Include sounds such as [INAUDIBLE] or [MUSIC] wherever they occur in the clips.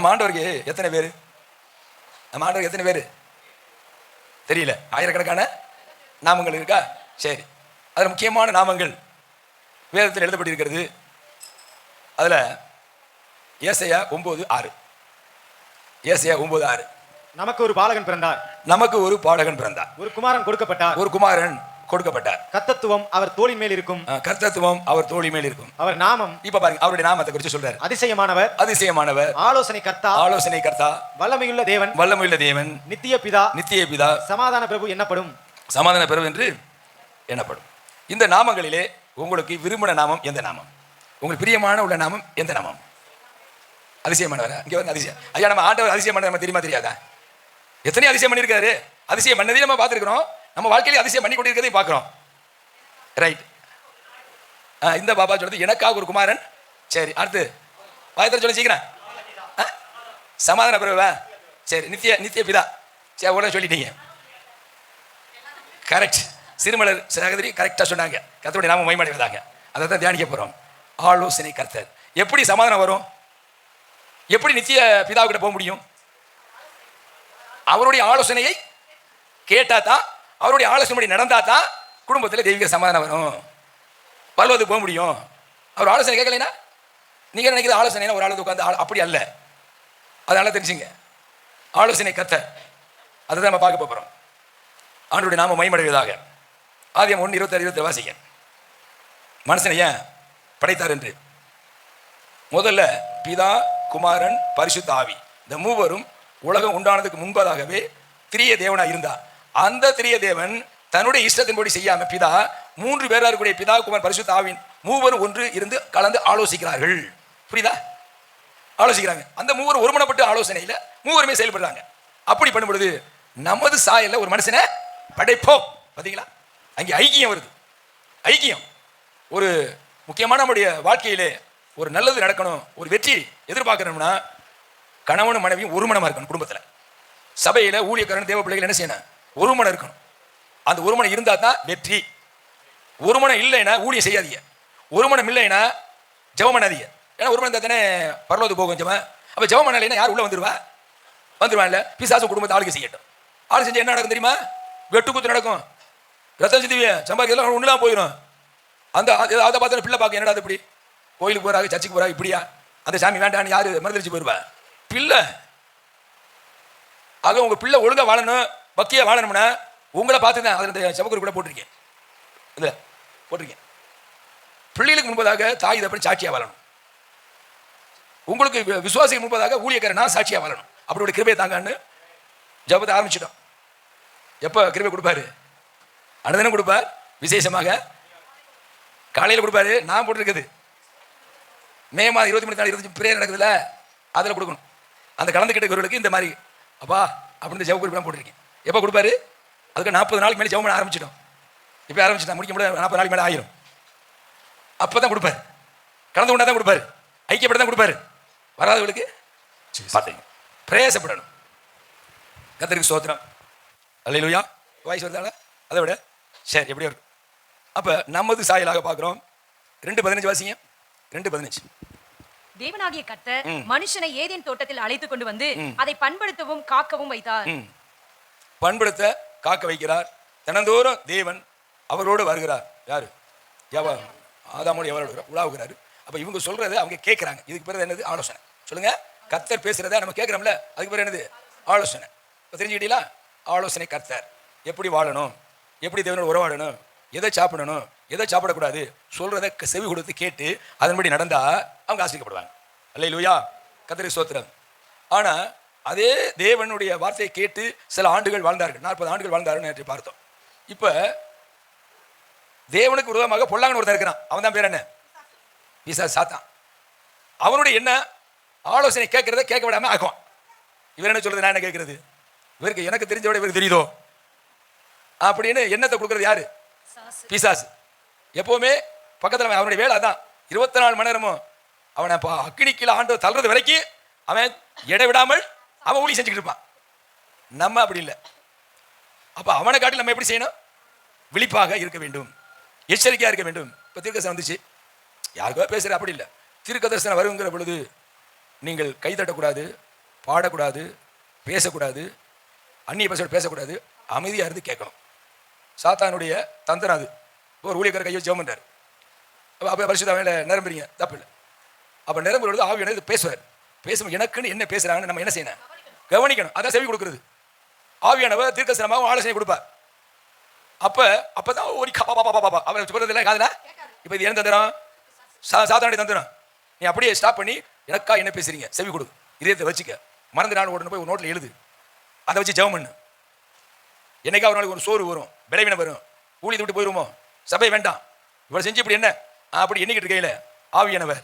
நம்ம ஆண்டவருக்கு எத்தனை பேர்? நம்ம ஆண்டவருக்கு எத்தனை பேர்? தெரியல. ஆயிரக்கணக்கான நாமங்கள் இருக்கா? சரி. அதில் முக்கியமான நாமங்கள் வேதத்தில் எழுதப்பட்டிருக்கிறது. அதில் ஏசையா ஒம்பது ஆறு. ஏசையா ஒம்பது ஆறு. நமக்கு ஒரு பாலகன் பிறந்தார். நமக்கு ஒரு பாடகன் பிறந்தார். ஒரு குமாரன் கொடுக்கப்பட்டார். ஒரு குமாரன் கொடுக்கப்பட்டார். கத்தத்துவம் அவர் தோளின் மேல் இருக்கும். கர்த்தத்துவம் அவர் தோழி மேல் இருக்கும். அவர் நாமம். இப்ப பாருங்க அவருடைய நாமத்தை குறித்து சொல்றாரு. அதிசயமானவர். அதிசயமானவர். ஆலோசனை கர்த்தா. ஆலோசனை கர்த்தா. வல்லமையுள்ள தேவன். வல்லமையுள்ள தேவன். நித்திய பிதா. நித்திய பிதா. சமாதான பிரபு என்னப்படும்? சமாதான பெறும் என்று எண்ணப்படும் இந்த நாமங்களிலே உங்களுக்கு விரும்பின நாமம் எந்த நாமம்? உங்களுக்கு பிரியமான உள்ள நாமம் எந்த நாமம்? அதிசயமானவர்? இங்க வந்து அதிசயம். ஐயா நம்ம ஆண்டவர் அதிசயம் பண்ண நம்ம தெரியுமா தெரியாதா? எத்தனை அதிசயம் பண்ணியிருக்காரு. அதிசயம் பண்ணதையும் நம்ம பார்த்துருக்கிறோம். நம்ம வாழ்க்கையில அதிசயம் பண்ணி கொண்டிருக்கிறதையும் பார்க்குறோம். ரைட் இந்த பாபா சொல்றது எனக்காக ஒரு குமாரன். சரி அடுத்து. வாயத்தில் சொல்ல சீக்கிரம். ஆ? சமாதான பிரபுவா சரி நித்திய நித்திய பிதா. சரி உடனே சொல்லிட்டீங்க. கரெக்ட் சிறுமலர் சகோதரி கரெக்டாக சொன்னாங்க. கர்த்தருடைய நாம மைமடைவதாக அதை தான் தியானிக்க போகிறோம் ஆலோசனை கர்த்தர். எப்படி சமாதானம் வரும்? எப்படி நித்திய பிதாவுக்கிட்ட போக முடியும்? அவருடைய ஆலோசனையை கேட்டால் தான் அவருடைய ஆலோசனை நடந்தால் தான் குடும்பத்தில் தெய்வீக சமாதானம் வரும். பல்வது போக முடியும். அவர் ஆலோசனை கேட்கலைன்னா நீங்கள் நினைக்கிற ஆலோசனை ஒரு ஆளுக்கு உட்காந்து அப்படி அல்ல. அதனால தெரிஞ்சுங்க. ஆலோசனை கத்த. அதை தான் நம்ம பார்க்க போகிறோம் ஆண்டுடைய நாம மைமடைவதாக ஆதியம் ஒன்று இருபத்தாறு இருபத்தி வாசிக்க மனுஷனை ஏன் படைத்தார் என்று? முதல்ல பிதா குமாரன் பரிசுத்த ஆவி. இந்த மூவரும் உலகம் உண்டானதுக்கு முன்பதாகவே திரிய தேவனா இருந்தார். அந்த திரிய தேவன் தன்னுடைய இஷ்டத்தின்படி செய்யாம பிதா மூன்று பேராக இருக்கக்கூடிய பிதா குமார் பரிசு தாவின் மூவரும் ஒன்று இருந்து கலந்து ஆலோசிக்கிறார்கள். புரியுதா? ஆலோசிக்கிறாங்க. அந்த மூவர் ஒருமனப்பட்ட ஆலோசனையில் மூவருமே செயல்படுறாங்க. அப்படி பண்ணும்பொழுது நமது சாயல்ல ஒரு மனுஷனை படைப்போம். பார்த்தீங்களா அங்கே ஐக்கியம் வருது. ஐக்கியம். ஒரு முக்கியமான நம்முடைய வாழ்க்கையிலே ஒரு நல்லது நடக்கணும் ஒரு வெற்றி எதிர்பார்க்கணும்னா கணவனும் மனைவியும் ஒருமனமாக இருக்கணும் குடும்பத்தில். சபையில் ஊழியக்காரன் தேவ பிள்ளைகள் என்ன செய்யணும்? ஒரு மனம் இருக்கணும். அந்த ஒரு மனம் இருந்தால் தான் வெற்றி. ஒரு மனம் இல்லைன்னா ஊழியம் செய்யாதீங்க. ஒரு மனம் இல்லைன்னா ஜெபம் பண்ணாதீங்க. ஏன்னா ஒரு மனம் இருந்தால் தானே பரலோது போகும் ஜெபம். அப்போ ஜெபம் பண்ணலைன்னா யார் உள்ள வந்துருவா? இல்லை? பிசாசு குடும்பத்தை ஆளுக்கு செய்யட்டும். ஆளு செஞ்சு என்ன நடக்கும் தெரியுமா? வெட்டு குத்து நடக்கும். ரத்தம் சிந்திவிய சம்பாதிக்கலாம் ஒன்றுலாம் போயிடும் அந்த அதை பார்த்து பிள்ளை பார்க்க என்னடா அது இப்படி? கோயிலுக்கு போகிறாங்க சர்ச்சுக்கு போகிறாங்க இப்படியா? அந்த சாமி வேண்டான்னு யார் மறுதளிச்சு போயிடுவா பிள்ளை. ஆக உங்கள் பிள்ளை ஒழுங்காக வாழணும். பக்கியா வாழணும்னா உங்களை பார்த்து தான் அதில் இந்த சபக்குரு கூட போட்டிருக்கேன். இதில் போட்டிருக்கேன். பிள்ளைகளுக்கு முன்பதாக தாய் தப்படி சாட்சியாக வாழணும். உங்களுக்கு விசுவாசிக்கு முன்பதாக ஊழியக்காரனா சாட்சியாக வாழணும். அப்படியோட கிருபையை தாங்கன்னு ஜபத்தை ஆரம்பிச்சிட்டோம். எப்போ கிருபை கொடுப்பாரு? அனுதனம் கொடுப்பார் விசேஷமாக. காலையில் கொடுப்பாரு நான் போட்டிருக்குது. மே மாதம் இருபத்தி மூணு நாள் இருபத்தஞ்சு பிரேயர் நடக்குதுல்ல அதில் கொடுக்கணும். அந்த கலந்துக்கிட்ட கலந்துக்கிட்டவர்களுக்கு இந்த மாதிரி அப்பா அப்படின்னு ஜவ குறிப்பெல்லாம் போட்டிருக்கேன். எப்போ கொடுப்பாரு? அதுக்கு நாற்பது நாளைக்கு மேலே ஜெபம் பண்ண ஆரம்பிச்சிட்டோம். இப்போ ஆரம்பிச்சிட்டா முடிக்க முடியாது நாற்பது நாளைக்கு மேலே ஆயிரும். அப்போ தான் கொடுப்பாரு. கலந்து கொண்டா தான் கொடுப்பாரு. ஐக்கியப்பட தான் கொடுப்பாரு. வராதவர்களுக்கு பார்த்தீங்க பிரயாசப்படணும். கத்தருக்கு சோத்திரம் அல்லையா வாய்ஸ் வருதால அதை விட. சரி எப்படி இருக்கு. அப்போ நமது சாயலாக பார்க்குறோம். ரெண்டு பதினஞ்சு வாசிங்க. ரெண்டு பதினஞ்சு. தேவனாகிய கர்த்தர் ம். மனுஷனை ஏதேன் தோட்டத்தில் அழைத்துக் கொண்டு வந்து. அதை பண்படுத்தவும் காக்கவும் வைத்தார். பண்படுத்த காக்க வைக்கிறார். தினந்தோறும் தேவன் அவரோடு வருகிறார். யார்? யாவா ஆதாமோடு எவரோடு உலாவுகிறாரு. அப்போ இவங்க சொல்கிறத அவங்க கேட்குறாங்க இதுக்கு பிறகு என்னது? ஆலோசனை. சொல்லுங்கள் கர்த்தர் பேசுகிறத நம்ம கேட்குறோம்ல அதுக்கு பிறகு என்னது? ஆலோசனை. இப்போ தெரிஞ்சுக்கிட்டீங்களா? ஆலோசனை கர்த்தர். எப்படி வாழணும்? எப்படி தேவனோட உறவாடணும்? எதை சாப்பிடணும்? எதை சாப்பிடக்கூடாது? சொல்கிறத க- செவி கொடுத்து கேட்டு அதன்படி நடந்தால் அவங்க ஆசிரிக்கப்படுவாங்க. அல்ல லூயா கத்திரி சோத்திரம் ஆனால் அதே தேவனுடைய வார்த்தையை கேட்டு சில ஆண்டுகள் வாழ்ந்தார்கள். நாற்பது ஆண்டுகள் வாழ்ந்தார்கள் நேற்று பார்த்தோம். இப்போ தேவனுக்கு விரோதமாக பொல்லாங்கன் ஒருத்தன் இருக்கிறான். அவன் தான் பேர் என்ன? பிசா சாத்தான். அவனுடைய என்ன? ஆலோசனை கேட்கறத கேட்க விடாம ஆக்குவான். இவர் என்ன சொல்றது? நான் என்ன கேட்கறது? இவருக்கு எனக்கு தெரிஞ்ச விட இவருக்கு தெரியுதோ? அப்படின்னு எண்ணத்தை கொடுக்கறது யாரு? பிசாசு. எப்பவுமே பக்கத்தில் அவன் அவனுடைய வேலை அதான். இருபத்தி நாலு மணி நேரமும் அவனை இப்போ அக்கினிக்கில் ஆண்டு தள்ளுறது வரைக்கும் அவன் எடை விடாமல் அவன் ஊழி செஞ்சுக்கிட்டு இருப்பான் நம்ம அப்படி இல்லை. அப்போ அவனை காட்டி நம்ம எப்படி செய்யணும்? விழிப்பாக இருக்க வேண்டும். எச்சரிக்கையாக இருக்க வேண்டும். இப்போ தீர்க்கதரிசனம் வந்துச்சு. யாருக்கோ பேசுகிற அப்படி இல்லை. தீர்க்கதரிசனம் வருங்கிற பொழுது நீங்கள் கை தட்டக்கூடாது பாடக்கூடாது பேசக்கூடாது அந்நிய பசங்களோட பேசக்கூடாது அமைதியாக இருந்து கேட்கணும். சாத்தானுடைய தந்திரம் அது. ஒரு ஊழியக்கார கையை ஜெபம் பண்ணார் அப்போ அப்போ பரிசுத்த வேலை நிரம்புறீங்க. தப்பு இல்லை. அப்போ நிரம்புறது ஆவியான இது பேசுவார். பேசும் எனக்குன்னு என்ன பேசுகிறாங்கன்னு நம்ம என்ன செய்யணும்? கவனிக்கணும். அதான் செவி கொடுக்குறது. ஆவியானவர் தீர்க்கசனமாக ஆலோசனை கொடுப்பார். அப்போ அப்பதான் ஓடி கா பாப்பா பாப்பா அவன் சொல்கிறது இல்லை காதுல இப்போ இது என்ன தந்திரம் சா சாத்தானுடைய தந்திரம் நீ அப்படியே ஸ்டாப் பண்ணி எனக்கா என்ன பேசுறீங்க? செவி கொடு. இதயத்தை வச்சுக்க. மறந்து நாள் ஓடணும் போய் ஒரு நோட்டில் எழுது. அதை வச்சு ஜெபம் பண்ணு. என்னைக்கா ஒரு நாளைக்கு ஒரு சோறு வரும் விளைவினை வரும் ஊழி விட்டு போயிருமோ? சபை வேண்டாம். இவ்வளவு செஞ்சு இப்படி என்ன? ஆ, அப்படி எண்ணிக்கிட்டு இருக்கையில ஆவியானவர்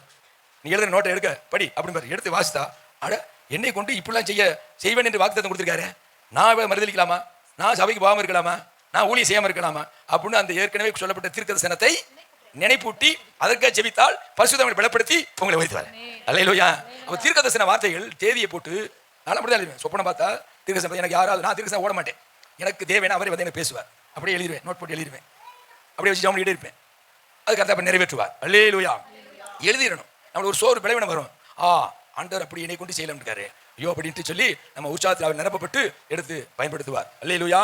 நீ எழுதுன நோட்டை எடுக்க படி அப்படின்னு பாரு. எடுத்து வாசித்தா அட என்னை கொண்டு இப்படிலாம் செய்ய செய்வேன் என்று வாக்குத்தத்தம் கொடுத்துருக்காரு. நான் மறுதளிக்கலாமா நான் சபைக்கு போகாமல் இருக்கலாமா? நான் ஊழியம் செய்யாமல் இருக்கலாமா? அப்படின்னு அந்த ஏற்கனவே சொல்லப்பட்ட தீர்க்கதர்சனத்தை நினைப்பூட்டி அதற்காக ஜெபித்தால் பரிசுத்தங்களை பலப்படுத்தி உங்களை வைத்துவார் அல்லையிலோயா அப்போ தீர்க்கதர்சன வார்த்தைகள் தேதியை போட்டு நான் அப்படிதான் எழுதுவேன். சொப்பனம் பார்த்தா தீர்க்கதரிசனம் எனக்கு யாராவது நான் தீர்க்கதரிசனம் ஓட மாட்டேன். எனக்கு தேவையான அவரை வந்து எனக்கு பேசுவார். அப்படியே எழுதிடுவேன் நோட் போட்டு எழுதிடுவேன் அப்படியே வச்சு ஜாமலிட்டே இருப்பேன். அதுக்கு கரெக்டாக நிறைவேற்றுவார். அல்லேலூயா. எழுதிடணும். நம்மளுக்கு ஒரு சோறு விளைவின வரும். ஆ ஆண்டவர் அப்படி என்னை கொண்டு செய்யலாம் இருக்காரு. ஐயோ அப்படின்ட்டு சொல்லி நம்ம உற்சாகத்தில் அவர் நிரப்பப்பட்டு எடுத்து பயன்படுத்துவார். அல்லையிலுயா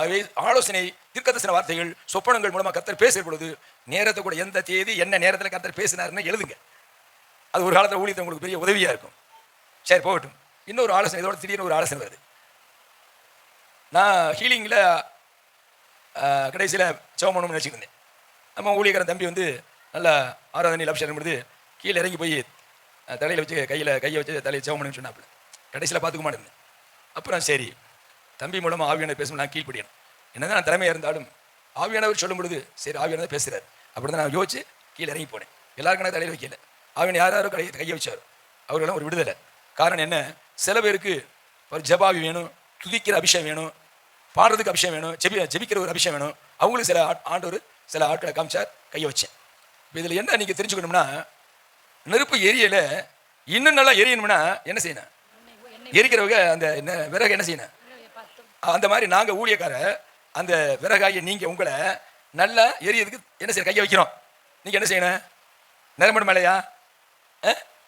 ஆகவே ஆலோசனை தீர்க்கதரிசன வார்த்தைகள் சொப்பனங்கள் மூலமாக கத்தர் பேசுகிற பொழுது நேரத்தை கூட எந்த தேதி என்ன நேரத்தில் கத்தர் பேசினாருன்னு எழுதுங்க. அது ஒரு காலத்தில் ஊழியத்தை உங்களுக்கு பெரிய உதவியாக இருக்கும். சரி போகட்டும். இன்னொரு ஆலோசனை இதோட திடீர்னு ஒரு ஆலோசனை வருது. நான் ஹீலிங்கில் கடைசியில் சிவமணும்னு நினச்சிருந்தேன் நம்ம ஊழியக்காரன் தம்பி வந்து நல்லா ஆராதனை அபிஷேகம் பொழுது கீழே இறங்கி போய் தலையில் வச்சு கையில் கையை வச்சு தலையை சிவமணும்னு சொன்னாப்புல. கடைசியில் பார்த்துக்க மாட்டேன் அப்புறம் சரி தம்பி மூலமாக ஆவியானவர் பேசணும் நான் கீழ்ப்படியணும். என்னதான் நான் திறமையாக இருந்தாலும் ஆவியானவர் சொல்லும் பொழுது சரி ஆவியானவர் பேசுகிறார் அப்படி தான் நான் யோசிச்சு கீழே இறங்கி போனேன். எல்லாருக்கும் நான் தலையில் வைக்கல. ஆவியான யார் யாரோ கையை கையை வச்சார். அவர்களெல்லாம் ஒரு விடுதலை. காரணம் என்ன? சில பேருக்கு ஒரு ஜபாவி வேணும் துதிக்கிற அபிஷேகம் வேணும் பாடுறதுக்கு அபிஷேகம் வேணும் ஜெபி ஜெபிக்கிற ஒரு அபிஷேகம் வேணும். அவங்களுக்கு சில ஆட்- ஆண்டவர் சில ஆட்களை காமிச்சார் கையை வச்சேன் இப்போ இதில் என்ன நீங்கள் தெரிஞ்சுக்கணும்னா நெருப்பு எரியல இன்னும் நல்லா எரியணும்னா என்ன செய்யணும்? எரிக்கிறவங்க அந்த என்ன விறகு என்ன செய்யணும்? அந்த மாதிரி நாங்கள் ஊழியக்கார அந்த விறகாகிய நீங்கள் உங்களை நல்லா எரியதுக்கு என்ன செய்யணும்? கையை வைக்கிறோம் நீங்கள் என்ன செய்யணும்? நிரம்பணும் மேலையா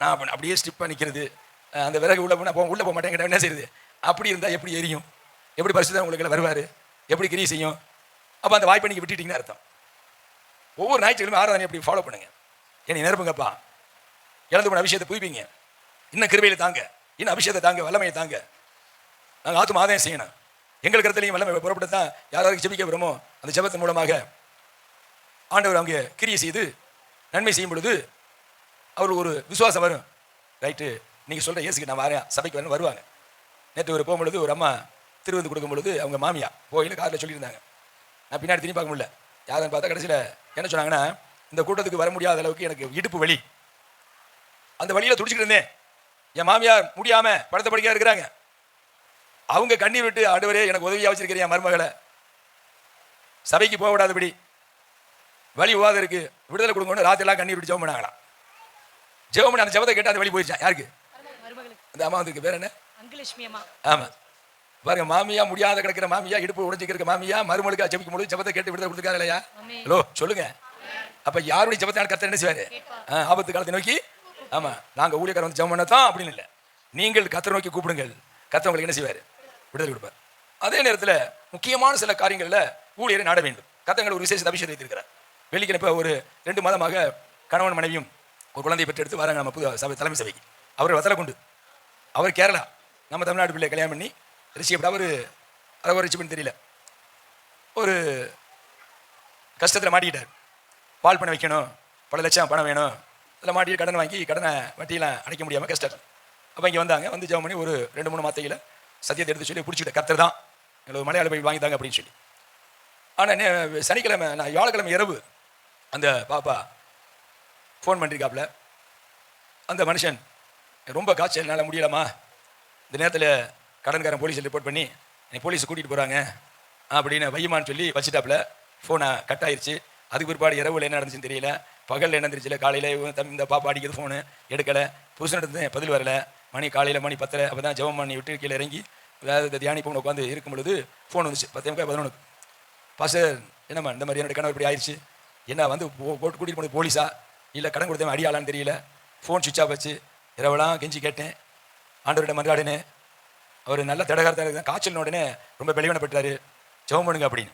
நான் அப்படியே ஸ்டிப்பாக நிற்கிறது அந்த விறகு உள்ள போனால் உள்ளே போக மாட்டேங்கிட்ட என்ன செய்யுது அப்படி இருந்தால் எப்படி எரியும்? எப்படி பரிசுதான் உங்களுக்கு வருவார்? எப்படி கிரி செய்யும்? அப்போ அந்த வாய்ப்பை நீங்கள் விட்டுட்டீங்கன்னு அர்த்தம். ஒவ்வொரு ஞாயிற்றுக்கிழமை ஆராதனை எப்படி ஃபாலோ பண்ணுங்க. என்னை நிரப்புங்கப்பா. இழந்து போன அபிஷேகத்தை புதுப்பீங்க. இன்னும் கிருபையில் தாங்க. இன்னும் அபிஷேகத்தை தாங்க வல்லமையை தாங்க. நாங்கள் ஆத்தும் ஆதாயம் செய்யணும். எங்கள் இடத்துலையும் வல்லமை புறப்பட்டு தான் யாராவது ஜெபிக்க விரும்போ அந்த ஜபத்தின் மூலமாக ஆண்டவர் அவங்க கிரியை செய்து நன்மை செய்யும் பொழுது அவருக்கு ஒரு விசுவாசம் வரும். ரைட்டு நீங்கள் சொல்கிற இயேசுக்கு நான் வரேன் சபைக்கு வரேன் வருவாங்க. நேற்று ஒரு போகும்பொழுது ஒரு அம்மா திருவிருந்து கொடுக்கும் பொழுது அவங்க மாமியா போயின்னு காரில் சொல்லியிருந்தாங்க. நான் பின்னாடி திரும்பி பார்க்க முடியல. யாருன்னு பார்த்தா கடைசியில் என்ன சொன்னாங்கன்னா இந்த கூட்டத்துக்கு வர முடியாத அளவுக்கு எனக்கு இடுப்பு வலி. அந்த வழியில் துடிச்சிட்டு இருந்தேன். என் மாமியார் முடியாம படுத்த படிக்கா இருக்கிறாங்க. அவங்க கண்ணீர் விட்டு ஆண்டவரே எனக்கு உதவியா வச்சிருக்கிறேன் என் மருமகளை. சபைக்கு போக விடாதபடி. வழி உவாத இருக்கு. விடுதலை கொடுங்கன்னு ராத்திரி எல்லாம் கண்ணீர் விட்டு ஜெபம் பண்ணாங்களாம். ஜெபம் பண்ணி அந்த ஜெபத்தை கேட்டு அந்த வழி போயிடுச்சான் யாருக்கு? அந்த அம்மா வந்துருக்கு. பேர் என்ன? அங்குலட்சுமி அம்மா. ஆமா. பாருங்க மாமியா முடியாத கிடக்கிற மாமியா இடுப்பு உடைஞ்சிக்கிற மாமியா மருமகளுக்கு ஜெபிக்கும் பொழுது ஜெபத்தை கேட்டு விடுதலை கொடுத்துருக்காரு இல்லையா. ஹலோ சொல்லுங்க. அப்ப யாருடைய ஜெபத்தை கர்த்தர் என்ன செய்வாரு? ஆபத்து காலத்தை நோக்கி ஆமா நாங்க ஊழியக்காரர் வந்து ஜெபம் பண்ணதான் அப்படின்னு இல்லை. நீங்கள் கத்தரை நோக்கி கூப்பிடுங்கள். கத்தவங்களுக்கு உங்களுக்கு என்ன செய்வார்? விடுதலை கொடுப்பார். அதே நேரத்தில் முக்கியமான சில காரியங்களில் ஊழியரை நாட வேண்டும். கத்தங்கள் ஒரு விசேஷ அபிஷேகம் வைத்திருக்கிறார் வெள்ளிக்கிழப்ப ஒரு ரெண்டு மாதமாக கணவன் மனைவியும் ஒரு குழந்தையை பெற்றெடுத்து வராங்க நம்ம புது சபை தலைமை சபைக்கு. அவர் வத்தலை கொண்டு. அவர் கேரளா. நம்ம தமிழ்நாடு பிள்ளை கல்யாணம் பண்ணி ரிஷியப்பட அவர் அதை ரிச்சி பண்ணி தெரியல. ஒரு கஷ்டத்தில் மாட்டிக்கிட்டார். பால் பண்ண வைக்கணும். பல லட்சம் பணம் வேணும். அதில் மாட்டிட்டு கடன் வாங்கி கடனை வட்டியில் அடைக்க முடியாமல் கஷ்டம். அப்போ இங்கே வந்தாங்க வந்து ஜெபம் பண்ணி ஒரு ரெண்டு மூணு மாத்தையில் சத்தியத்தை எடுத்து சொல்லி பிடிச்சிட்ட கர்த்தர் தான். எங்களுக்கு மலையாள போய் வாங்கி தாங்க அப்படின்னு சொல்லி. ஆனால் சனிக்கிழமை நான் வியாழக்கிழமை இரவு அந்த பாப்பா ஃபோன் பண்ணிருக்காப்புல. அந்த மனுஷன் ரொம்ப காய்ச்சல் என்னால் முடியலம்மா. இந்த நேரத்தில் கடன்காரன் போலீஸில் ரிப்போர்ட் பண்ணி என்னை போலீஸ் கூட்டிகிட்டு போகிறாங்க அப்படின்னு வையுமான்னு சொல்லி வச்சுட்டாப்புல. ஃபோனை கட் ஆயிடுச்சு அதுக்கு பிற்பாடு இரவுல என்ன நடந்துச்சுன்னு தெரியல. பகலில் என்ன காலையில் இந்த பாப்பா அடிக்கிறது ஃபோனு எடுக்கலை. புதுசு நடந்தேன் பதில் வரல. மணி காலையில் மணி பத்தரை அப்போ தான் ஜெபம் பண்ணி விட்டு கீழே இறங்கி வேறு தியானிப்போம் உட்காந்து இருக்கும் பொழுது ஃபோன் வந்துச்சு. பத்தே முக்கால் பதினொன்று பாஸ்டர் என்னம்மா இந்த மாதிரி என்னோட கணவர் இப்படி ஆயிடுச்சு என்ன வந்து போ- போட்டு கூட்டிகிட்டு போனது போலீஸா? இல்லை கடன் கொடுத்தவன் அடியாளான்னு தெரியல. ஃபோன் சுவிட்ச் ஆஃப் வச்சு இரவெல்லாம் கெஞ்சி கேட்டேன். ஆண்டவரிடம் மன்றாடினேன். அவர் நல்ல தடகாரத்தில் காய்ச்சல் உடனே ரொம்ப பெலிவனப்பட்டாரு ஜெபம் பண்ணுங்க அப்படின்னு.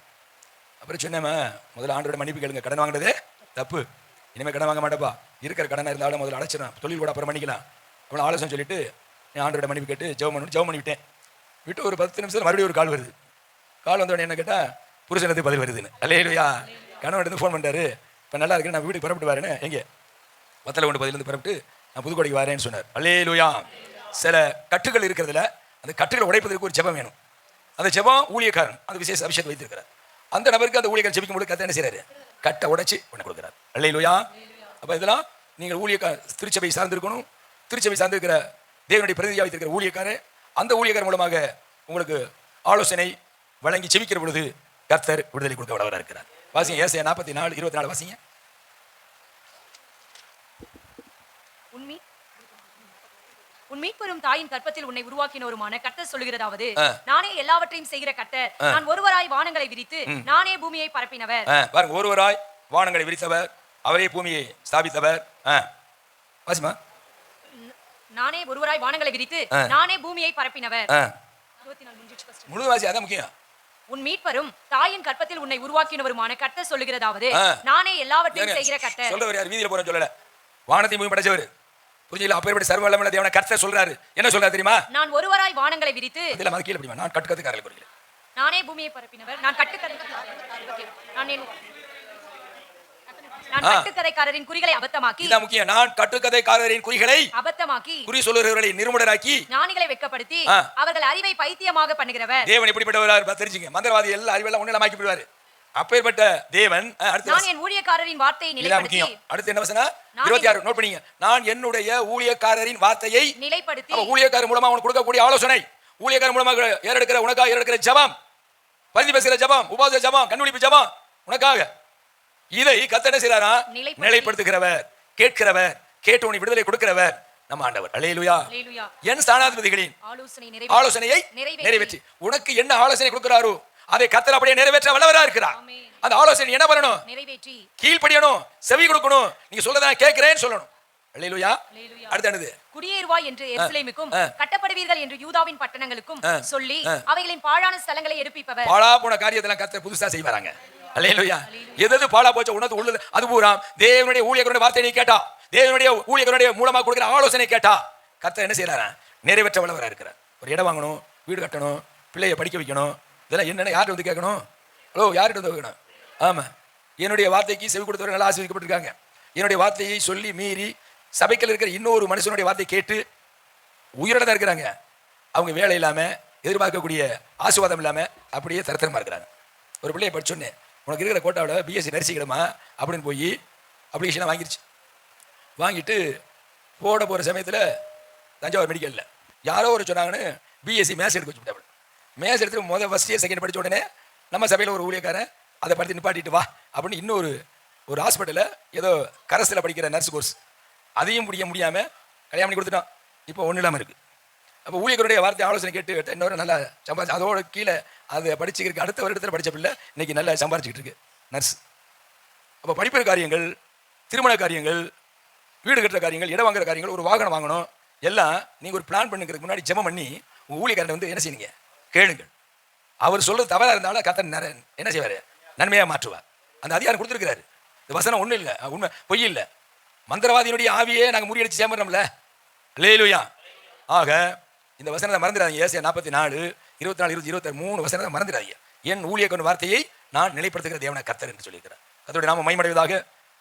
அப்புறம் சொன்னேம்மா முதல்ல ஆண்டோட மன்னிப்பு கேளுங்க. கடன் வாங்கினதே தப்பு. இனிமேல் கடன் வாங்க மாட்டேப்பா. இருக்கிற கடனாக இருந்தாலும் முதல்ல அடைச்சிடும் தொழில் கூட அப்புறம் பண்ணிக்கலாம். அவ்வளோ ஆலோசனை சொல்லிட்டு நான் ஆண்டோட மன்னிப்பு கேட்டு ஜெபம் பண்ணி ஜெபம் பண்ணிவிட்டேன். விட்டு ஒரு பத்து நிமிஷத்தில் மறுபடியும் ஒரு கால் வருது. கால் வந்தோடனே என்ன கேட்டால் புருஷனது பதில் வருதுன்னு. அல்லையா கணவன் எடுத்து ஃபோன் பண்ணிட்டாரு. இப்போ நல்லா இருக்கு நான் வீட்டுக்கு புறப்பட்டு வரேன்னு. எங்கே? வத்தலை கொண்டு பதிலிருந்து புறப்பட்டு நான் புதுக்கோடைக்கு வரேன்னு சொன்னார். அல்லேலூயா. சில கட்டுகள் இருக்கிறதுல அந்த கட்டுகளை உடைப்பதற்கு ஒரு ஜெபம் வேணும். அந்த ஜெபம் ஊழியக்காரன் அந்த விசேஷ அபிஷேகம் வைத்திருக்கிறார். அந்த நபருக்கு அந்த ஊழியக்காரன் ஜெபிக்கும் போது கத்த என்ன செய்கிறாரு கட்டை உடைச்சு பண்ண கொடுக்குறார். அல்லையிலுயா அப்போ இதெல்லாம் நீங்கள் ஊழியக்கா திருச்சபை சார்ந்திருக்கணும். திருச்சபை சார்ந்திருக்கிற தேவனுடைய பிரதிநிதியாக வைத்திருக்கிற ஊழியக்காரர் அந்த ஊழியக்காரர் மூலமாக உங்களுக்கு ஆலோசனை வழங்கி செவிக்கிற பொழுது கர்த்தர் விடுதலை கொடுக்க வளவராக இருக்கிறார். வாசிங்க ஏசையா நாற்பத்தி நாலு இருபத்தி நாலு வாசிங்க உண்மை உன் மீட்பெரும் தாயின் கற்பத்தில் உன்னை உருவாக்கினோருமான கர்த்தர் சொல்லுகிறதாவது. நானே எல்லாவற்றையும் செய்கிற கர்த்தர். நான் ஒருவராய் வானங்களை விரித்து நானே பூமியை பரப்பினவர். பாருங்க ஒருவராய் வானங்களை விரித்தவர் அவரே பூமியை ஸ்தாபித்தவர். வாசிமா நானே ஒருவராய் வானங்களை விரித்து. நானே பூமியை பரப்பினவர். முழு வாசி அதான் முக்கியம். உன் மீட்பரும் தாயின் கற்பத்தில் உன்னை உருவாக்கினவருமான கர்த்தர் சொல்லுகிறதாவது. நானே எல்லாவற்றையும் செய்கிற கர்த்தர். சொல்றவர் யார்? வீதியில போற சொல்லல. வானத்தை பூமி படைச்சவர். புரிஞ்சுல அப்பேற்பட்ட சர்வ வல்லமையுள்ள தேவனை கர்த்தர் சொல்றாரு? என்ன சொல்றாரு தெரியுமா? நான் ஒருவராய் வானங்களை விரித்து இதுல மத கீழே படிமா? நான் கட்டுக்கத்துக்காரர்கள் குறையில நானே பூமியை பரப்பினவர். நான் கட்டுக்கதை. நான். கட்டுக்கதைக்காரரின் குறிகளை அபத்தமாக்கி இதான் முக்கியம். நான் கட்டுக்கதைக்காரரின் குறிகளை அபத்தமாக்கி குறி சொல்லுகிறவர்களை நிர்முடராக்கி ஞானிகளை வெட்கப்படுத்தி ஆ. அவர்கள் அறிவை பைத்தியமாக பண்ணுகிறவர். தேவன் எப்படிப்பட்டவரார் தெரிஞ்சுங்க. மந்திரவாதி எல்லாம் அறிவெல்லாம் ஒண்ணு போயிடுவாரு அப்பேற்பட்ட தேவன் நான். என் ஊழியக்காரரின் வார்த்தையை நிலைப்படுத்தி அடுத்து என்ன வசனா நான் இருபத்தி ஆறு நோட் பண்ணீங்க. நான் என்னுடைய ஊழியக்காரரின் வார்த்தையை நிலைப்படுத்தி ஊழியக்காரர் மூலமா உனக்கு கொடுக்கக்கூடிய ஆலோசனை. ஊழியக்காரர் மூலமாக ஏறெடுக்கிற உனக்காக ஏறெடுக்கிற ஜெபம். பரிதி பேசுகிற ஜெபம் உபாச ஜெபம் கண்ணுழிப்பு ஜெபம் உனக்காக. இதை கத்த என்ன நிலைப்படுத்தி- நிலைப்படுத்துகிறவர் கேட்கிறவர் கேட்டு உனக்கு விடுதலை கொடுக்கிறவர். நம்ம ஆண்டவர். அல்லேலூயா. என் ஸ்தானாதிபதிகளின் ஆலோசனை ஆலோசனையை நிறைவேற்றி. உனக்கு என்ன ஆலோசனை கொடுக்கிறாரோ அதை கத்தர் அப்படியே நிறைவேற்ற வல்லவரா இருக்கிறார். அந்த ஆலோசனை என்ன பண்ணணும்? நிறைவேற்றி. கீழ்ப்படியணும் செவி கொடுக்கணும். நீங்க சொல்றத கேட்கிறேன்னு சொல்லணும். அல்லேலூயா அல்லேலூயா. அடுத்து என்னது? குடியேறுவாய் என்று எருசலேமுக்கும். கட்டப்படுவீர்கள் என்று யூதாவின் பட்டணங்களுக்கும். சொல்லி. அவைகளின் பாழான ஸ்தலங்களை எடுப்பிப்பவர் பாழா போன காரியத்தெல்லாம் கத்தர் புதுசா செய்வாராங்க. அல்லேலூயா எது பாழா போச்சு உனது உள்ளது அது பூரா தேவனுடைய ஊழியர்களுடைய வார்த்தையை நீ கேட்டா. தேவனுடைய ஊழியர்களுடைய மூலமா கொடுக்கிற ஆலோசனை கேட்டா கத்தர் என்ன செய்யறாரா நிறைவேற்ற வல்லவரா இருக்கிறார். ஒரு இடம் வாங்கணும் வீடு கட்டணும் பிள்ளைய படிக்க வைக்கணும் இதெல்லாம் என்னென்ன யார்கிட்ட வந்து கேட்கணும்? ஹலோ யார்கிட்ட வந்து கேட்கணும்? ஆமா. என்னுடைய வார்த்தைக்கு செவி கொடுத்தவர்கள் நல்லா ஆசீர்வதிக்கப்பட்டிருக்காங்க. என்னுடைய வார்த்தையை சொல்லி மீறி சபைக்கில் இருக்கிற இன்னொரு மனுஷனுடைய வார்த்தை கேட்டு உயிரோட தான் இருக்கிறாங்க. அவங்க வேலை இல்லாமல் எதிர்பார்க்கக்கூடிய ஆசீர்வாதம் இல்லாமல் அப்படியே தரத்தரமாக இருக்கிறாங்க. ஒரு பிள்ளைய படிச்சோன்னே உனக்கு இருக்கிற கோட்டாவில் பிஎஸ்சி நரிசிக்கிடமா அப்படின்னு போய் அப்ளிகேஷனை வாங்கிருச்சு. வாங்கிட்டு போட போகிற சமயத்தில் தஞ்சாவூர் மெடிக்கலில் யாரோ ஒரு சொன்னாங்கன்னு பிஎஸ்சி மேத்ஸ் எடுக்க வச்சுட்டாங்க மேஜர் எடுத்து முதல் ஃபஸ்ட் இயர் செகண்ட் படிச்ச உடனே நம்ம சபையில் ஒரு ஊழியக்காரன் அதை படித்து நிப்பாட்டிட்டு வா அப்படின்னு இன்னொரு ஒரு ஹாஸ்பிட்டலில் ஏதோ கரஸில் படிக்கிற நர்ஸ் கோர்ஸ் அதையும் முடிய முடியாமல் கல்யாணம் பண்ணி கொடுத்துட்டான். இப்போ ஒன்றும் இல்லாமல் இருக்குது அப்போ ஊழியர்களுடைய வார்த்தை ஆலோசனை கேட்டு இன்னொரு நல்லா சம்பாதிச்சு அதோட கீழே அதை படிச்சுக்கிறதுக்கு அடுத்த வருடத்தில் படித்த பிள்ளை இன்னைக்கு நல்லா சம்பாரிச்சுக்கிட்டு இருக்கு நர்ஸ் அப்போ படிப்பு காரியங்கள் திருமண காரியங்கள் வீடு கட்டுற காரியங்கள் இடம் வாங்குற காரியங்கள் ஒரு வாகனம் வாங்கணும் எல்லாம் நீங்கள் ஒரு பிளான் பண்ணுங்கிறதுக்கு முன்னாடி ஜெமம் பண்ணி உங்கள் ஊழியக்காரனை வந்து என்ன செய்யுங்க கேளுங்கள். அவர் சொல்றது தவறாக இருந்தாலும் கத்தன் என்ன செய்வார்? நன்மையாக மாற்றுவார். அந்த அதிகாரம் கொடுத்துருக்கிறாரு. இந்த வசனம் ஒன்றும் இல்லை. உண்மை பொய் இல்லை. மந்திரவாதியினுடைய ஆவியே நாங்கள் முறியடிச்சு சேமறோம்ல லேலுயா ஆக இந்த வசனத்தை மறந்துடாதீங்க. ஏசியா நாற்பத்தி நாலு இருபத்தி நாலு இருபத்தி இருபத்தாறு மூணு வசனத்தை மறந்துடாதீங்க. என் ஊழிய கொண்ட வார்த்தையை நான் நிலைப்படுத்துகிற தேவனை கத்தர் என்று சொல்லியிருக்கிறேன் அதோட நாம மைமடைவதாக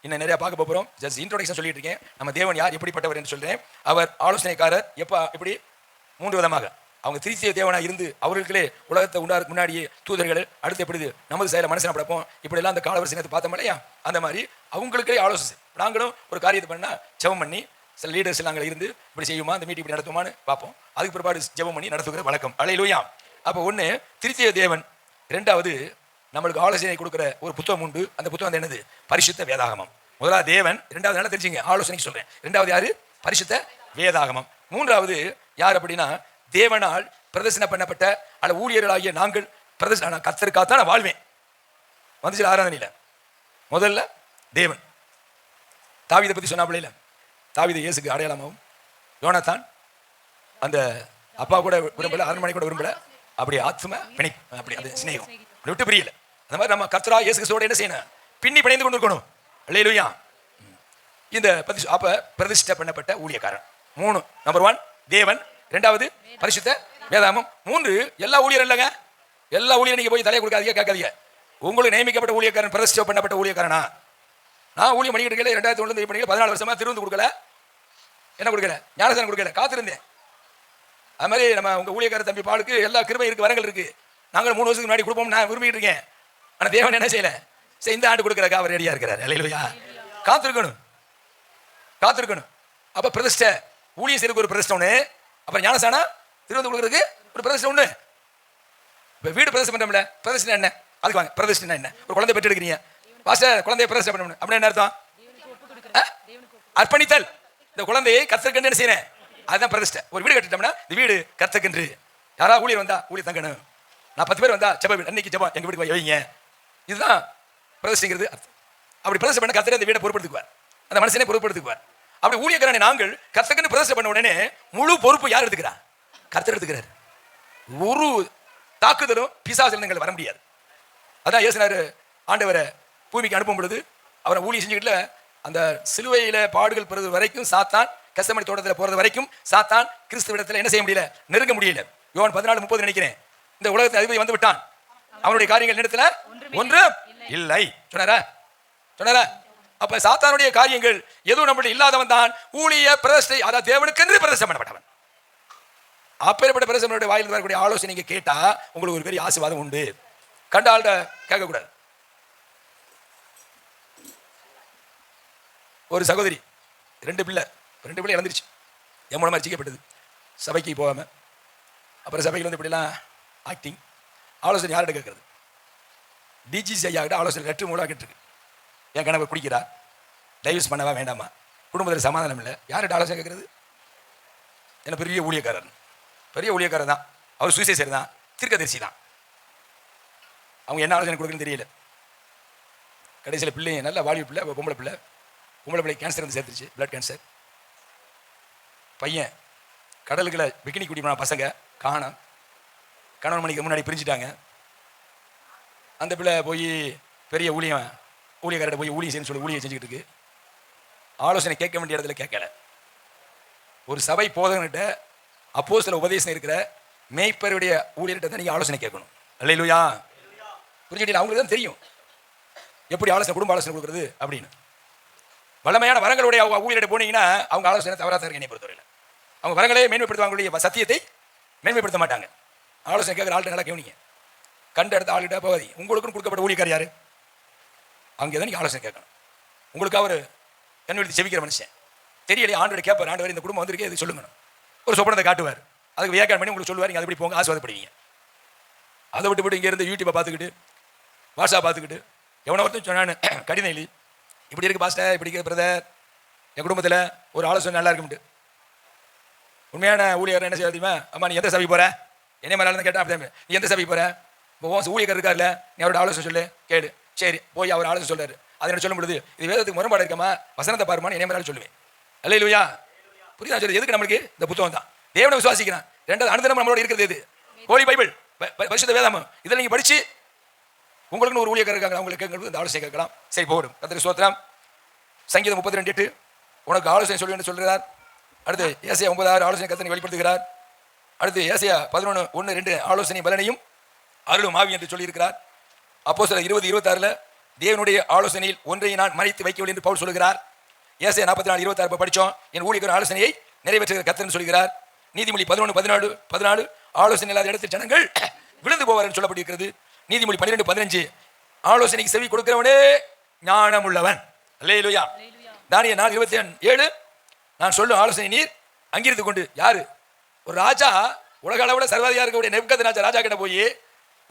இன்னும் நிறையா பார்க்க போகிறோம் ஜஸ்ட் இன்ட்ரோடக்ஷன் சொல்லிட்டு இருக்கேன். நம்ம தேவன் யார் எப்படிப்பட்டவர் என்று சொல்கிறேன் அவர் ஆலோசனைக்காரர். எப்போ எப்படி? மூன்று விதமாக. அவங்க திருச்சிய தேவனாக இருந்து அவர்களுக்களே உலகத்தை உண்டாரு முன்னாடியே தூதர்கள் அடுத்து எப்படி இது நமது செயலை மனசில் படைப்போம்? இப்படிலாம் அந்த காலவரிசை பார்த்தோம் இல்லையா? அந்த மாதிரி அவங்களுக்கே ஆலோசனை. நாங்களும் ஒரு காரியத்தை பண்ணால் ஜெபம் பண்ணி சில லீடர்ஸ் நாங்கள் இருந்து இப்படி செய்யுமா அந்த மீட்டிங் இப்படி நடத்துமான்னு பார்ப்போம். அதுக்கு பிற்பாடு ஜெபம் பண்ணி நடத்துகிற வழக்கம். அலையிலூயா அப்போ ஒன்று திருத்திய தேவன் ரெண்டாவது நம்மளுக்கு ஆலோசனை கொடுக்குற ஒரு புத்தகம் உண்டு. அந்த புத்தகம் வந்து என்னது? பரிசுத்த வேதாகமம். முதலாவது தேவன் ரெண்டாவது நல்லா தெரிஞ்சுங்க ஆலோசனைக்கு சொல்கிறேன் ரெண்டாவது யார்? பரிசுத்த வேதாகமம். மூன்றாவது யார் அப்படின்னா தேவனால் பிரதர்சனம் பண்ணப்பட்ட அல்ல ஊழியர்களாகிய நாங்கள் பிரதர்சன கத்தருக்காகத்தான் நான் வாழ்வேன். வந்துச்சு ஆராதனையில். முதல்ல தேவன். தாவீதை பற்றி சொன்னாப்பிள்ளையில தாவீது இயேசுக்கு அடையாளமாகவும் யோனத்தான் அந்த அப்பா கூட விரும்பல அரண்மனை கூட விரும்பல. அப்படி ஆத்ம பிணை அப்படி அது சிநேகம். அப்படி விட்டு பிரியல. அந்த மாதிரி நம்ம கத்தரா இயேசு கிறிஸ்துவோட என்ன செய்யணும்? பின்னி பிணைந்து கொண்டு இருக்கணும் அல்லேலூயா. இந்த பிரதி அப்போ பிரதிஷ்டை பண்ணப்பட்ட ஊழியக்காரன். மூணு. நம்பர் ஒன் தேவன். ரெண்டாவது பரிசுத்த வேதாமம் மூன்று எல்லா ஊழியரும் இல்லைங்க? எல்லா ஊழியரும் நீங்க போய் தலையை கொடுக்காதீங்க கேட்காதீங்க. உங்களுக்கு நியமிக்கப்பட்ட ஊழியக்காரன் பிரதிஷ்டை பண்ணப்பட்ட ஊழியக்காரனா? நான் ஊழியம் பண்ணிக்கிட்டு இருக்கல ரெண்டாயிரத்தி ஒன்று பண்ணி பதினாலு வருஷமா திருந்து கொடுக்கல. என்ன கொடுக்கல? ஞானசனம் கொடுக்கல காத்திருந்தேன். அது மாதிரி நம்ம உங்க ஊழியக்கார தம்பி பாலுக்கு எல்லா கிருமை இருக்கு வரங்கள் இருக்கு. நாங்கள் மூணு வருஷத்துக்கு முன்னாடி கொடுப்போம் நான் விரும்பிட்டு இருக்கேன். ஆனா தேவன் என்ன செய்யல? சரி இந்த ஆண்டு கொடுக்குறக்கா அவர் ரெடியா இருக்கிறார். இல்லையா காத்திருக்கணும். காத்திருக்கணும். அப்ப பிரதிஷ்டை ஊழியர் செய்யறதுக்கு ஒரு பிரதிஷ்டம்னு அப்புறம் ஞானசானா திருவந்து கொடுக்குறதுக்கு ஒரு பிரதர்ஷனம் ஒன்று இப்போ வீடு பிரதர்ஷனம் பண்ணுறோம்ல பிரதர்ஷனம் என்ன? அதுக்கு வாங்க பிரதிஷ்டை என்ன? ஒரு குழந்தை பெற்று எடுக்கிறீங்க. பாஸ்டர் குழந்தைய பிரதர்ஷனம் பண்ணணும் அப்படின்னு என்ன அர்த்தம்? ஆ? அர்ப்பணித்தல். இந்த குழந்தையை கத்தற்கென்று என்ன செய்யணும் அதுதான் பிரதிஷ்டை. ஒரு வீடு கட்டிட்டோம்னா இந்த வீடு கத்தற்கென்று யாரா ஊழியர் வந்தா ஊழியர் தங்கணும். நான் பத்து பேர் வந்தா ஜெப வீடு அன்னைக்கு ஜெபம் எங்கள் வீட்டுக்கு போய் வைங்க. இதுதான் பிரதிஷ்டைங்கிறது அர்த்தம். அப்படி பிரதிஷ்டை பண்ண கத்தரை அந்த வீடை பொறுப்படுத்துக்குவார் அந்த மனுஷனே பொறுப்படுத்துக்குவார் அப்படி ஊழியக்காரனை நாங்கள் கத்தக்கன்னு பிரதிஷ்டை பண்ண உடனே முழு பொறுப்பு யார் எடுத்துக்கிறா கர்த்தர் எடுத்துக்கிறார். ஒரு தாக்குதலும் பிசாசில் நீங்கள் வர முடியாது. அதான் இயேசுனாரு ஆண்டவரை பூமிக்கு அனுப்பும் பொழுது அவரை ஊழியம் செஞ்சுக்கிட்டுல அந்த சிலுவையில பாடுகள் பெறுவது வரைக்கும் சாத்தான் கசமணி தோட்டத்தில் போறது வரைக்கும் சாத்தான் கிறிஸ்துவிடத்தில் என்ன செய்ய முடியல? நெருங்க முடியல. யோவான் பதினாலு முப்பது நினைக்கிறேன். இந்த உலகத்தை அதிபதி வந்து விட்டான். அவனுடைய காரியங்கள் இடத்துல ஒன்று இல்லை. சொன்னாரா? சொன்னாரா? அப்ப சாத்தானுடைய காரியங்கள் எதுவும் நம்மளுடைய இல்லாதவன் தான். ஊழிய பிரதிஷ்டை அதாவது தேவனுக்கென்று பிரதிஷ்டை பண்ணப்பட்டவன். அப்பேற்பட்ட பிரதேசனுடைய வாயில் வரக்கூடிய ஆலோசனை நீங்கள் கேட்டா உங்களுக்கு ஒரு பெரிய ஆசீர்வாதம் உண்டு. கண்ட ஆள்கிட்ட கேட்கக்கூடாது. ஒரு சகோதரி ரெண்டு பிள்ளை ரெண்டு பிள்ளை இழந்துருச்சு என் மூலமாக ரசிக்கப்பட்டது. சபைக்கு போகாம. அப்புறம் சபையில் வந்து இப்படிலாம் ஆக்டிங் ஆலோசனை யார்கிட்ட கேட்கறது? டிஜிசி ஐயா கிட்ட ஆலோசனை லெட்ரு மூலம் கேட்டுருக்கு. என் கணவர் குடிக்கிறா டைவர்ஸ் பண்ணவா வேண்டாமா? குடும்பத்தில் சமாதானம் இல்லை. யார் ஆலோசனை கேட்குறது என்ன பெரிய ஊழியக்காரர். பெரிய ஊழியக்காரர் தான். அவர் சுவிசேஷர் தான். தீர்க்கதரிசி தான். அவங்க என்ன ஆலோசனை கொடுக்குன்னு தெரியல. கடைசியில் பிள்ளைங்க நல்ல வாலிப பிள்ளை அவ பொம்பளை பிள்ளை. பொம்பளை பிள்ளை கேன்சர் வந்து சேர்த்துருச்சு. பிளட் கேன்சர் பையன் கடலுக்குள்ள பிக்கினி குடி போன பசங்க. காணம். கணவன் மணிக்கு முன்னாடி பிரிஞ்சுட்டாங்க. அந்த பிள்ளை போய் பெரிய ஊழியம் ஊழியக்காரர்கிட்ட போய் ஊழியம் செய்யு சொல்லி ஊழியை செஞ்சுக்கிட்டு இருக்கு. ஆலோசனை கேட்க வேண்டிய இடத்துல கேட்கல. ஒரு சபை போதகன்கிட்ட அப்போ சில உபதேசம் இருக்கிற மேய்ப்பருடைய ஊழியர்கிட்ட தான் நீங்கள் ஆலோசனை கேட்கணும். அல்லையிலுயா புரிஞ்சுக்கிட்டீங்க அவங்களுக்கு தான் தெரியும். எப்படி ஆலோசனை குடும்ப ஆலோசனை கொடுக்குறது அப்படின்னு. வளமையான வரங்களுடைய அவங்க ஊழியர்கிட்ட போனீங்கன்னா அவங்க ஆலோசனை தவறாக தான் இருக்கு என்னை பொறுத்தவரையில். அவங்க வரங்களே மேன்மைப்படுத்துவாங்களுடைய சத்தியத்தை மேன்மைப்படுத்த மாட்டாங்க. ஆலோசனை கேட்குற ஆள்கிட்ட நல்லா கவனிங்க. கண்ட இடத்த ஆள்கிட்ட போகாதீங்க. உங்களுக்கும் கொடுக்கப்பட்ட ஊழியக்கார் யாரு? அங்கே தான் நீங்கள் ஆலோசனை கேட்கணும். உங்களுக்கு அவர் கண் விழுத்து செவிக்கிற மனுஷன். தெரியலையே ஆண்டு கேட்பார் ஆண்டவர் இந்த குடும்பம் வந்திருக்கே இது சொல்லுங்க ஒரு சொப்பனத்தை காட்டுவார். அதுக்கு வியாக்கியம் பண்ணி உங்களுக்கு சொல்லுவார் நீங்கள் அது போங்க ஆஸ்வாதப்படுவீங்க அதை விட்டு விட்டு இங்கே இருந்து யூடியூப்பை பார்த்துக்கிட்டு வாட்ஸ்அப் பார்த்துக்கிட்டு எவனோ ஒருத்தன் சொன்னான்னு [CLEARS THROAT] கடிதம் இல்லை இப்படி இருக்கு பாஸ்டர் இப்படி இருக்கு பிரதர் என் குடும்பத்தில் ஒரு ஆலோசனை நல்லா இருக்கும்ட்டு. உண்மையான ஊழியர் என்ன செய்ய தெரியுமா? அம்மா நீ எந்த சபை போகிற என்ன மேலே கேட்டால் அப்படி நீ எந்த சபை போகிற இப்போ உன் ஊழியர் இருக்கார்ல நீ அவரோட ஆலோசனை சொல்லு கேடு சரி போய் அவர் ஆலோசனை சொல்றாரு. அதை என்ன சொல்ல முடியுது இது வேதத்துக்கு முரண்பாடு இருக்கமா? வசனத்தை பாருமான்னு என்ன மாதிரி சொல்லுவேன். அல்ல இல்லையா புரியுதா சொல்லு எதுக்கு நம்மளுக்கு? இந்த புத்தகம் தான். தேவனை விசுவாசிக்கிறான். ரெண்டாவது அனுதினம் நம்மளோட இருக்கிறது இது ஹோலி பைபிள் பரிசுத்த வேதாமம் இதில் நீங்கள் படிச்சு உங்களுக்குன்னு ஒரு ஊழியக்காரர் இருக்காங்க அவங்களுக்கு கேட்கறது இந்த ஆலோசனை கேட்கலாம். சரி போடும் கத்திரி சோத்திரம் சங்கீதம் முப்பத்தி ரெண்டு எட்டு. உனக்கு ஆலோசனை சொல்லு என்று சொல்கிறார் அடுத்து ஏசியா ஒன்பதாறு ஆலோசனை கத்தனை வெளிப்படுத்துகிறார். அடுத்து ஏசியா பதினொன்று ஒன்று ரெண்டு ஆலோசனை பலனையும் அருளும் ஆவி என்று சொல்லியிருக்கிறார். அப்போ சில இருபது இருபத்தாறுல தேவனுடைய ஆலோசனையில் ஒன்றை நான் மறைத்து வைக்கவில்லை என்று பவுல் சொல்கிறார் ஏசை நாற்பத்தி நாலு இருபத்தாறு படித்தோம் என் ஊழியர் ஆலோசனையை நிறைவேற்றுகிற கத்தன் சொல்கிறார் நீதிமொழி பதினொன்று பதினாலு பதினாலு ஆலோசனை இல்லாத இடத்தில் ஜனங்கள் விழுந்து போவார் என்று சொல்லப்பட்டிருக்கிறது. நீதிமொழி பன்னிரெண்டு பதினஞ்சு ஆலோசனைக்கு செவி கொடுக்கிறவனே ஞானம் உள்ளவன் அல்லேலூயா. தானிய நாலு இருபத்தி ஏழு நான் சொல்லும் ஆலோசனை நீர் அங்கிருந்து கொண்டு யாரு? ஒரு ராஜா உலக அளவில் சர்வாதிகார இருக்கக்கூடிய நெப்கத் ராஜா ராஜா கிட்ட போய்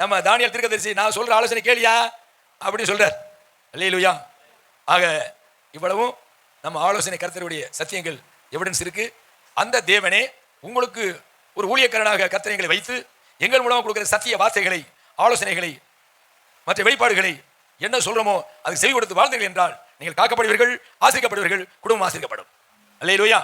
நம்ம தானியல் திருக்கதரிசி நான் சொல்ற ஆலோசனை கேளியா? அப்படின்னு சொல்கிறார் அல்லையிலுயா ஆக இவ்வளவும் நம்ம ஆலோசனை கருத்தருடைய சத்தியங்கள் எவிடன்ஸ் இருக்கு. அந்த தேவனே உங்களுக்கு ஒரு ஊழியக்காரனாக கர்த்தனைகளை வைத்து எங்கள் மூலமாக கொடுக்கிற சத்திய வார்த்தைகளை ஆலோசனைகளை மற்ற வெளிப்பாடுகளை என்ன சொல்றோமோ அதுக்கு செவி கொடுத்து வாழ்ந்தீர்கள் என்றால் நீங்கள் காக்கப்படுவீர்கள் ஆசிரிக்கப்படுவீர்கள் குடும்பம் ஆசிரிக்கப்படும். அல்லையிலுயா